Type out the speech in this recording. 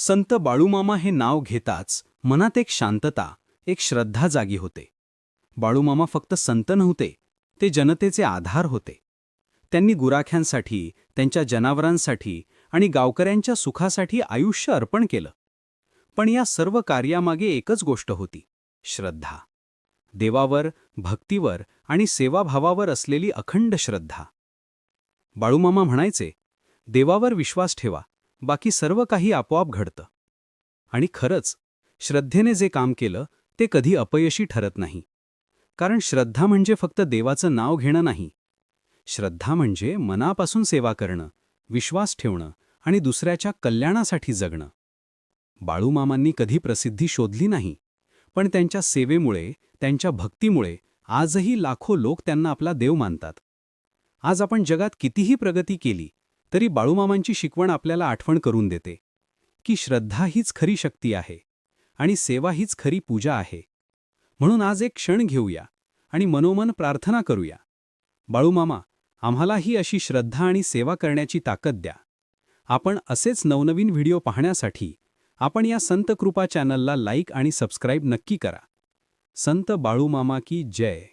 संत बाळूमामा हे नाव घेताच मनात एक शांतता एक श्रद्धा जागी होते. बाळूमामा फक्त संत नव्हते ते जनतेचे आधार होते. त्यांनी गुराख्यांसाठी त्यांच्या जनावरांसाठी आणि गावकऱ्यांच्या सुखासाठी आयुष्य अर्पण केलं. पण या सर्व कार्यामागे एकच गोष्ट होती श्रद्धा. देवावर भक्तीवर आणि सेवाभावावर असलेली अखंड श्रद्धा. बाळूमामा म्हणायचे देवावर विश्वास ठेवा बाकी सर्व काही आपोआप घडतं. आणि खरंच श्रद्धेने जे काम केलं ते कधी अपयशी ठरत नाही. कारण श्रद्धा म्हणजे फक्त देवाचं नाव घेणं नाही. श्रद्धा म्हणजे मनापासून सेवा करणं विश्वास ठेवणं आणि दुसऱ्याच्या कल्याणासाठी जगणं. बाळूमामांनी कधी प्रसिद्धी शोधली नाही पण त्यांच्या सेवेमुळे त्यांच्या भक्तीमुळे आजही लाखो लोक त्यांना आपला देव मानतात. आज आपण जगात कितीही प्रगती केली तरी बाळूमामांची शिकवण आपल्याला आठवण करून देते. की श्रद्धा हीच खरी शक्ती आहे आणि सेवा हीच खरी पूजा आहे. म्हणून आज एक क्षण घेऊया आणि मनोमन प्रार्थना करूया. बाळूमामा आम्हालाही अशी श्रद्धा आणि सेवा करण्याची ताकद द्या. आपण असेच नवनवीन व्हिडिओ पाहण्यासाठी आपण या संत कृपा चॅनलला लाईक आणि सबस्क्राईब नक्की करा. संत बाळूमामा की जय.